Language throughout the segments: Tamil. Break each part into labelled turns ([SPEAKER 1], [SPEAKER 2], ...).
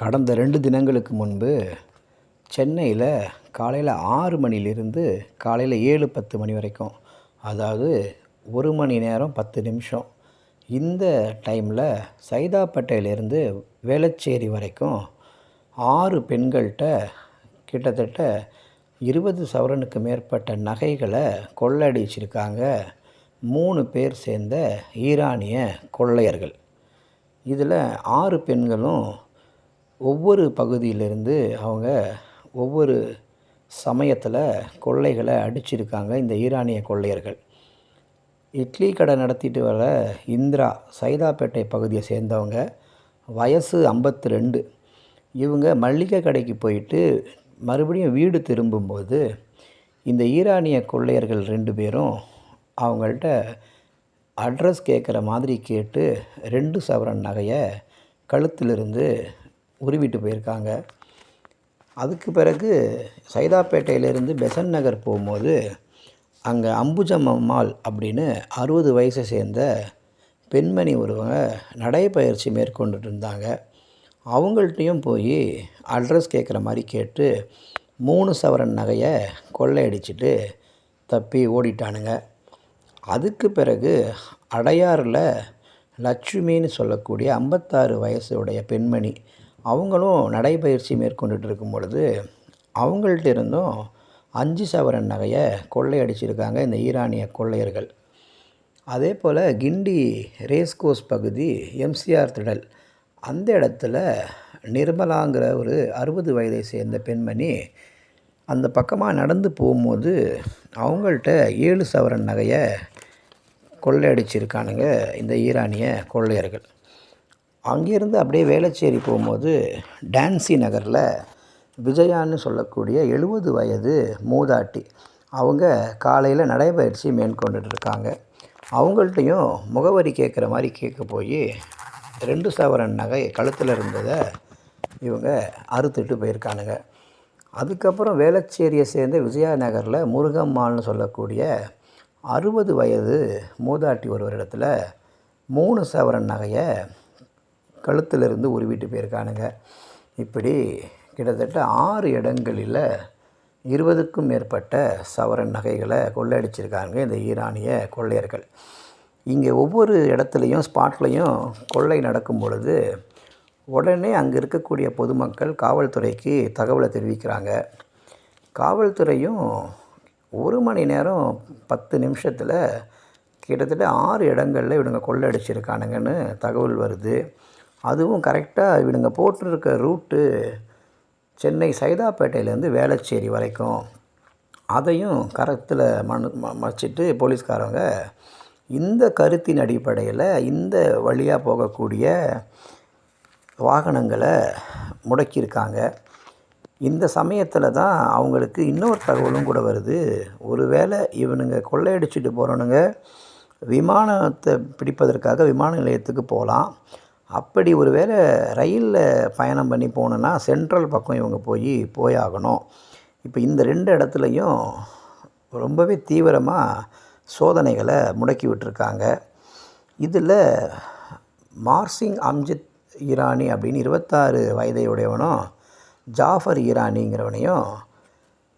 [SPEAKER 1] கடந்த ரெண்டு தினங்களுக்கு முன்பு சென்னையில் காலையில் ஆறு மணிலிருந்து காலையில் ஏழு பத்து மணி வரைக்கும் அதாவது ஒரு மணி நேரம் பத்து நிமிஷம். இந்த டைமில் சைதாப்பேட்டையிலேருந்து வேளச்சேரி வரைக்கும் ஆறு பெண்கள்கிட்ட கிட்டத்தட்ட இருபது சவரனுக்கு மேற்பட்ட நகைகளை கொள்ளடிச்சிருக்காங்க. மூணு பேர் சேர்ந்த ஈரானிய கொள்ளையர்கள். இதில் ஆறு பெண்களும் ஒவ்வொரு பகுதியிலிருந்து அவங்க ஒவ்வொரு சமயத்தில் கொள்ளைகளை அடிச்சிருக்காங்க இந்த ஈரானிய கொள்ளையர்கள். இட்லி கடை நடத்திட்டு வர இந்திரா சைதாப்பேட்டை பகுதியை சேர்ந்தவங்க வயசு ஐம்பத்து ரெண்டு இவங்க மல்லிகை கடைக்கு போயிட்டு மறுபடியும் வீடு திரும்பும்போது இந்த ஈரானிய கொள்ளையர்கள் ரெண்டு பேரும் அவங்கள்ட்ட அட்ரஸ் கேட்குற மாதிரி கேட்டு ரெண்டு சவரன் நகையை கழுத்திலிருந்து உருவிட்டு போயிருக்காங்க. அதுக்கு பிறகு சைதாப்பேட்டையிலேருந்து பெசன் நகர் போகும்போது அங்கே அம்புஜம் அம்மாள் அப்படின்னு அறுபது வயசை சேர்ந்த பெண்மணி ஒருவங்க நடைப்பயிற்சி மேற்கொண்டுட்டு இருந்தாங்க. அவங்கள்ட்டையும் போய் அட்ரஸ் கேட்குற மாதிரி கேட்டு மூணு சவரன் நகையை கொள்ளையடிச்சிட்டு தப்பி ஓடிட்டானுங்க. அதுக்கு பிறகு அடையாறில் லட்சுமின்னு சொல்லக்கூடிய ஐம்பத்தாறு வயசுடைய பெண்மணி அவங்களும் நடைப்பயிற்சி மேற்கொண்டுட்டு இருக்கும் பொழுது அவங்கள்ட்ட இருந்தும் அஞ்சு சவரன் நகையை கொள்ளையடிச்சிருக்காங்க இந்த ஈரானிய கொள்ளையர்கள். அதே போல் கிண்டி ரேஸ்கோஸ் பகுதி எம்சிஆர் திடல். அந்த இடத்துல நிர்மலாங்கிற ஒரு அறுபது வயதை சேர்ந்த பெண்மணி அந்த பக்கமாக நடந்து போகும்போது அவங்கள்ட்ட ஏழு சவரன் நகையை கொள்ளையடிச்சிருக்கானுங்க இந்த ஈரானிய கொள்ளையர்கள். அங்கேருந்து அப்படியே வேளச்சேரி போகும்போது டான்சி நகரில் விஜயான்னு சொல்லக்கூடிய எழுபது வயது மூதாட்டி அவங்க காலையில் நடைபயிற்சி மேற்கொண்டுட்டு இருக்காங்க அவங்கள்ட்டையும் முகவரி கேட்குற மாதிரி கேட்க போய் ரெண்டு சவரன் நகை கழுத்தில் இருந்ததை இவங்க அறுத்துட்டு போயிருக்கானுங்க. அதுக்கப்புறம் வேளச்சேரியை சேர்ந்த விஜயா நகரில் முருகம்மாள்னு சொல்லக்கூடிய அறுபது வயது மூதாட்டி ஒருவரிடத்துல மூணு சவரன் நகையை கழுத்திலிருந்து உருவிட்டு போயிருக்கானுங்க. இப்படி கிட்டத்தட்ட ஆறு இடங்களில் இருபதுக்கும் மேற்பட்ட சவரன் நகைகளை கொள்ளையடிச்சிருக்காங்க இந்த ஈரானிய கொள்ளையர்கள். இங்கே ஒவ்வொரு இடத்துலையும் ஸ்பாட்லேயும் கொள்ளை நடக்கும் பொழுது உடனே அங்கே இருக்கக்கூடிய பொதுமக்கள் காவல்துறைக்கு தகவலை தெரிவிக்கிறாங்க. காவல்துறையும் ஒரு மணி நேரம் பத்து நிமிஷத்தில் கிட்டத்தட்ட ஆறு இடங்களில் இவனுங்க கொள்ளடிச்சிருக்கானுங்கன்னு தகவல் வருது. அதுவும் கரெக்டாக இவனுங்க போட்டிருக்க ரூட்டு சென்னை சைதாப்பேட்டையிலேருந்து வேளச்சேரி வரைக்கும். அதையும் கரத்தில் மண் மறைச்சிட்டு போலீஸ்காரங்க இந்த கருத்தின் அடிப்படையில் இந்த வழியாக போகக்கூடிய வாகனங்களை முடக்கியிருக்காங்க. இந்த சமயத்தில் தான் அவங்களுக்கு இன்னொரு தகவலும் கூட வருது. ஒருவேளை இவனுங்க கொள்ளையடிச்சிட்டு போகிறவனுங்க விமானத்தை பிடிப்பதற்காக விமான நிலையத்துக்கு போகலாம். அப்படி ஒரு வேளை ரயிலில் பயணம் பண்ணி போகணுன்னா சென்ட்ரல் பக்கம் இவங்க போய் போயாகணும். இப்போ இந்த ரெண்டு இடத்துலையும் ரொம்பவே தீவிரமாக சோதனைகளை முடக்கி விட்டுருக்காங்க. இதில் மார்சிங் அம்ஜித் ஈரானி அப்படின்னு இருபத்தாறு வயதையுடையவனும் ஜாஃபர் ஈரானிங்கிறவனையும்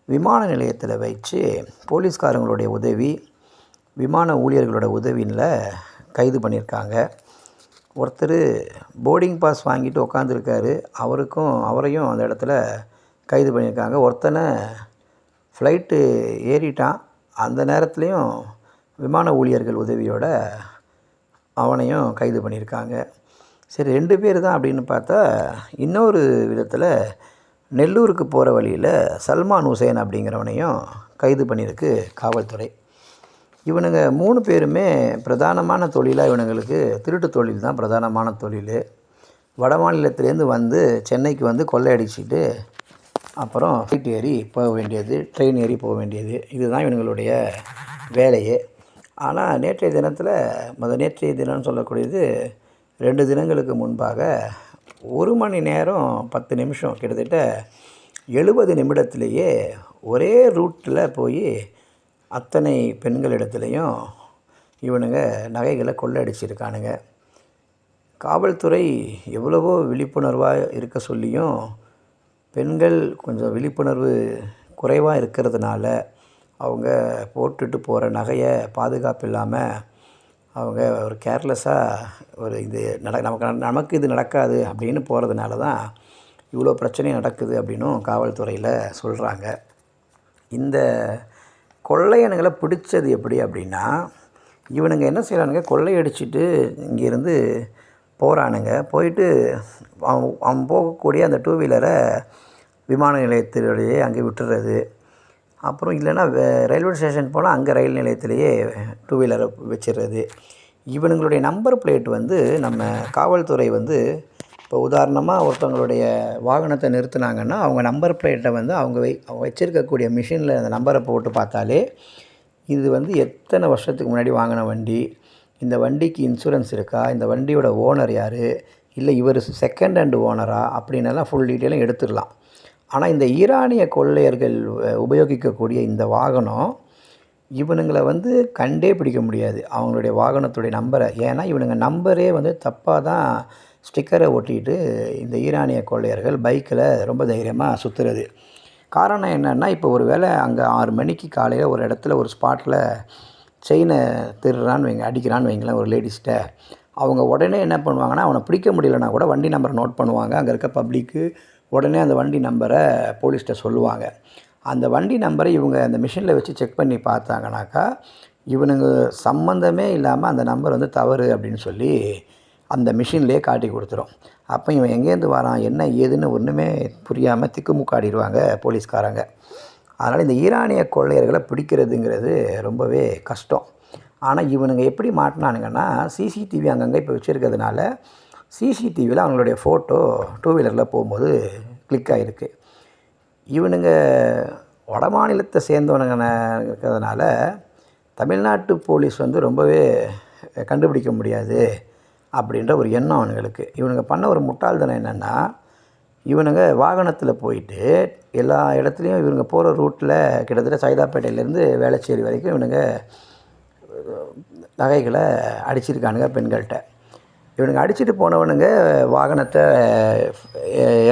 [SPEAKER 1] விமான நிலையத்தில் வச்சு போலீஸ்காரங்களுடைய உதவி விமான ஊழியர்களோட உதவியில் கைது பண்ணியிருக்காங்க ஒருத்தர் போர்டிங் பாஸ் வாங்கிட்டு உக்காந்துருக்காரு. அவருக்கும் அவரையும் அந்த இடத்துல கைது பண்ணியிருக்காங்க. ஒருத்தனை ஃப்ளைட்டு ஏறிட்டான். அந்த நேரத்துலையும் விமான ஊழியர்கள் உதவியோட அவனையும் கைது பண்ணியிருக்காங்க. சரி ரெண்டு பேர் தான் அப்படின்னு பார்த்தா இன்னொரு விதத்தில் நெல்லூருக்கு போகிற வழியில் சல்மான் ஹுசேன் அப்படிங்கிறவனையும் கைது பண்ணியிருக்கு காவல்துறை. இவனுங்க மூணு பேருமே பிரதானமான தொழிலாக இவனுங்களுக்கு திருட்டு தொழில் தான் பிரதானமான தொழில். வட மாநிலத்திலேருந்து வந்து சென்னைக்கு வந்து கொள்ளையடிச்சிட்டு அப்புறம் ஃப்ளைட் ஏறி போக வேண்டியது ட்ரெயின் ஏறி போக வேண்டியது. இதுதான் இவனுங்களுடைய வேலையே. ஆனால் நேற்றைய தினத்தில் முத நேற்றைய தினம்னு சொல்லக்கூடியது ரெண்டு தினங்களுக்கு முன்பாக ஒரு மணி நேரம் பத்து நிமிஷம் கிட்டத்தட்ட எழுபது நிமிடத்துலேயே ஒரே ரூட்டில் போய் அத்தனை பெண்களிடத்துலையும் இவனுங்க நகைகளை கொள்ளடிச்சிருக்கானுங்க. காவல்துறை எவ்வளவோ விழிப்புணர்வாக இருக்க சொல்லியும் பெண்கள் கொஞ்சம் விழிப்புணர்வு குறைவாக இருக்கிறதுனால அவங்க போட்டுட்டு போகிற நகையை பாதுகாப்பு இல்லாமல் அவங்க ஒரு கேர்லெஸ்ஸாக ஒரு இது நட நமக்கு நமக்கு இது நடக்காது அப்படின்னு போகிறதுனால தான் இவ்வளோ பிரச்சனை நடக்குது அப்படின்னும் காவல்துறையில் சொல்கிறாங்க இந்த கொள்ளையனுங்களை பிடிச்சது எப்படி அப்படின்னா இவனுங்க என்ன செய்கிறானுங்க கொள்ளையடிச்சிட்டு இங்கேருந்து போகிறானுங்க போயிட்டு அவன் அவன் போகக்கூடிய அந்த டூ வீலரை விமான நிலையத்திலேயே அங்கே விட்டுறது. அப்புறம் இல்லைன்னா ரயில்வே ஸ்டேஷன் போனால் அங்கே ரயில் நிலையத்திலேயே டூ வீலரை வச்சிடுறது. இவனுங்களுடைய நம்பர் பிளேட் வந்து நம்ம காவல்துறை வந்து இப்போ உதாரணமாக ஒருத்தவங்களுடைய வாகனத்தை நிறுத்துனாங்கன்னா அவங்க நம்பர் பிளேட்டை வந்து அவங்க வை அவங்க வச்சுருக்கக்கூடிய மிஷினில் அந்த நம்பரை போட்டு பார்த்தாலே இது வந்து எத்தனை வருஷத்துக்கு முன்னாடி வாங்கின வண்டி? இந்த வண்டிக்கு இன்சூரன்ஸ் இருக்கா? இந்த வண்டியோட ஓனர் யார்? இல்லை இவர் செகண்ட் ஹேண்ட் ஓனரா அப்படின்னலாம் ஃபுல் டீட்டெயிலும் எடுத்துடலாம். ஆனால் இந்த ஈரானிய கொள்ளையர்கள் உபயோகிக்கக்கூடிய இந்த வாகனம் இவனுங்களை வந்து கண்டே பிடிக்க முடியாது. அவங்களுடைய வாகனத்துடைய நம்பரை ஏன்னா இவனுங்க நம்பரே வந்து தப்பாக தான் ஸ்டிக்கரை ஒட்டிட்டு இந்த ஈரானிய கொள்ளையர்கள் பைக்கில் ரொம்ப தைரியமாக சுற்றுறது காரணம் என்னென்னா இப்போ ஒரு வேளை அங்கே ஆறு மணிக்கு காலையில் ஒரு இடத்துல ஒரு ஸ்பாட்டில் செயினை திருடுறான்னு வைங்க அடிக்கிறான்னு வைங்களேன் ஒரு லேடிஸ்கிட்ட. அவங்க உடனே என்ன பண்ணுவாங்கன்னா அவனை பிடிக்க முடியலனா கூட வண்டி நம்பரை நோட் பண்ணுவாங்க. அங்கே இருக்க பப்ளிக்கு உடனே அந்த வண்டி நம்பரை போலீஸ்கிட்ட சொல்லுவாங்க. அந்த வண்டி நம்பரை இவங்க அந்த மிஷினில் வச்சு செக் பண்ணி பார்த்தாங்கனாக்கா இவனுங்க சம்மந்தமே இல்லாமல் அந்த நம்பர் வந்து தவறு அப்படின்னு சொல்லி அந்த மிஷின்லேயே காட்டி கொடுத்துரும். அப்போ இவன் எங்கேருந்து வரான்? என்ன ஏதுன்னு ஒன்றுமே புரியாமல் திக்குமுக்காடிடுவாங்க போலீஸ்காரங்க. அதனால் இந்த ஈரானிய கொள்ளையர்களை பிடிக்கிறதுங்கிறது ரொம்பவே கஷ்டம். ஆனால் இவனுங்க எப்படி மாட்டினானுங்கன்னா சிசிடிவி அங்கங்கே இப்போ வச்சுருக்கிறதுனால சிசிடிவியில் அவங்களுடைய ஃபோட்டோ டூ வீலரில் போகும்போது கிளிக் ஆகிருக்கு இவனுங்க வட மாநிலத்தை சேர்ந்தவனுங்க இருக்கிறதுனால தமிழ்நாட்டு போலீஸ் வந்து ரொம்பவே கண்டுபிடிக்க முடியாது. அப்படின்ற ஒரு எண்ணம் அவனுங்களுக்கு. இவனுங்க பண்ண ஒரு முட்டாள்தனம் என்னென்னா இவனுங்க வாகனத்தில் போயிட்டு எல்லா இடத்துலையும் இவனுங்க போகிற ரூட்டில் கிட்டத்தட்ட சைதாப்பேட்டையிலேருந்து வேளச்சேரி வரைக்கும் இவனுங்க நகைகளை அடிச்சிருக்கானுங்க பெண்கள்கிட்ட. இவனுங்க அடிச்சுட்டு போனவனுங்க வாகனத்தை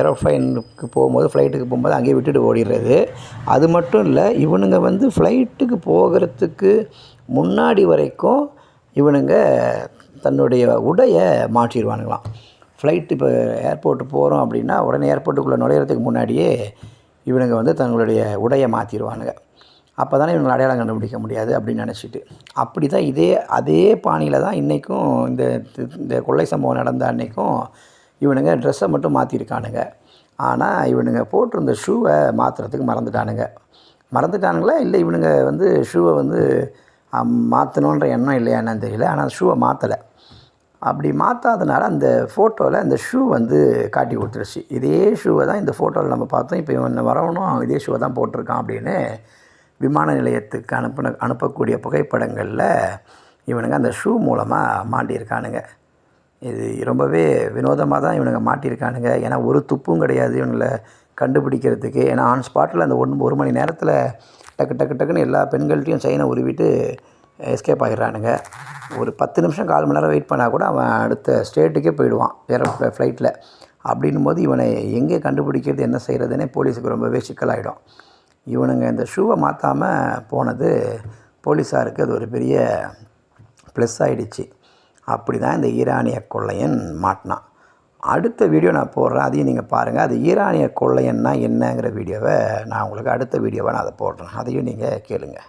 [SPEAKER 1] ஏரோஃப்ளைனுக்கு போகும்போது ஃப்ளைட்டுக்கு போகும்போது அங்கேயே விட்டுட்டு ஓடிடுறது. அது மட்டும் இல்லை இவனுங்க வந்து ஃப்ளைட்டுக்கு போகிறதுக்கு முன்னாடி வரைக்கும் இவனுங்க தன்னுடைய உடையை மாற்றிடுவானுங்களாம். ஃப்ளைட் இப்போ ஏர்போர்ட்டு போகிறோம் அப்படின்னா உடனே ஏர்போர்ட்டுக்குள்ளே நுழையிறதுக்கு முன்னாடியே இவனுங்க வந்து தங்களுடைய உடையை மாற்றிடுவானுங்க அப்போ தானே இவங்களை அடையாளம் கண்டுபிடிக்க முடியாது அப்படின்னு நினச்சிட்டு. அப்படி தான் இதே அதே பாணியில் தான் இன்றைக்கும் இந்த இந்த கொள்ளை சம்பவம் நடந்த அன்றைக்கும் இவனுங்க ட்ரெஸ்ஸை மட்டும் மாற்றிருக்கானுங்க ஆனால் இவனுங்க போட்டிருந்த ஷூவை மாற்றுறதுக்கு மறந்துட்டானுங்க. மறந்துட்டானுங்களா? இல்லை இவனுங்க வந்து ஷூவை வந்து மாற்றணுன்ற எண்ணம் இல்லையா என்னன்னு தெரியல. ஆனால் ஷூவை மாற்றலை அப்படி மாற்றாதனால அந்த ஃபோட்டோவில் அந்த ஷூ வந்து காட்டி கொடுத்துருச்சு. இதே ஷூவை தான் இந்த ஃபோட்டோவில் நம்ம பார்த்தோம். இப்போ இவன் வரவனும் இதே ஷூவை தான் போட்டிருக்கான் அப்படின்னு விமான நிலையத்துக்கு அனுப்பின அனுப்பக்கூடிய புகைப்படங்களில் இவனுங்க அந்த ஷூ மூலமாக மாட்டியிருக்கானுங்க. இது ரொம்பவே வினோதமாக தான் இவனுங்க மாட்டியிருக்கானுங்க. ஏன்னா ஒரு துப்பும் கிடையாது இவங்களை கண்டுபிடிக்கிறதுக்கு. ஏன்னா ஆன் ஸ்பாட்டில் அந்த ஒன்று ஒரு மணி நேரத்தில் டக்கு டக்கு டக்குன்னு எல்லா பெண்கள்கிட்டையும் செயினை உருவிட்டு எஸ்கேப் ஆகிடுறானுங்க ஒரு பத்து நிமிஷம் கால் மணி நேரம் வெயிட் பண்ணால் கூட அவன் அடுத்த ஸ்டேட்டுக்கே போயிடுவான் வேறு ஃப்ளைட்டில் அப்படின்னும் போது இவனை எங்கே கண்டுபிடிக்கிறது என்ன செய்கிறதுனே போலீஸுக்கு ரொம்பவே சிக்கலாகிடும் இவனுங்க இந்த ஷூவை மாற்றாமல் போனது போலீஸாருக்கு அது ஒரு பெரிய ப்ளஸ் ஆகிடுச்சு அப்படி தான் இந்த ஈரானிய கொள்ளையன் மாட்டினான் அடுத்த வீடியோ நான் போடுறேன் அதையும் நீங்கள் பாருங்கள் அது ஈரானிய கொள்ளையன்னா என்னங்கிற வீடியோவை நான் உங்களுக்கு அடுத்த வீடியோவை நான் அதை போடுறேன். அதையும் நீங்கள் கேளுங்கள்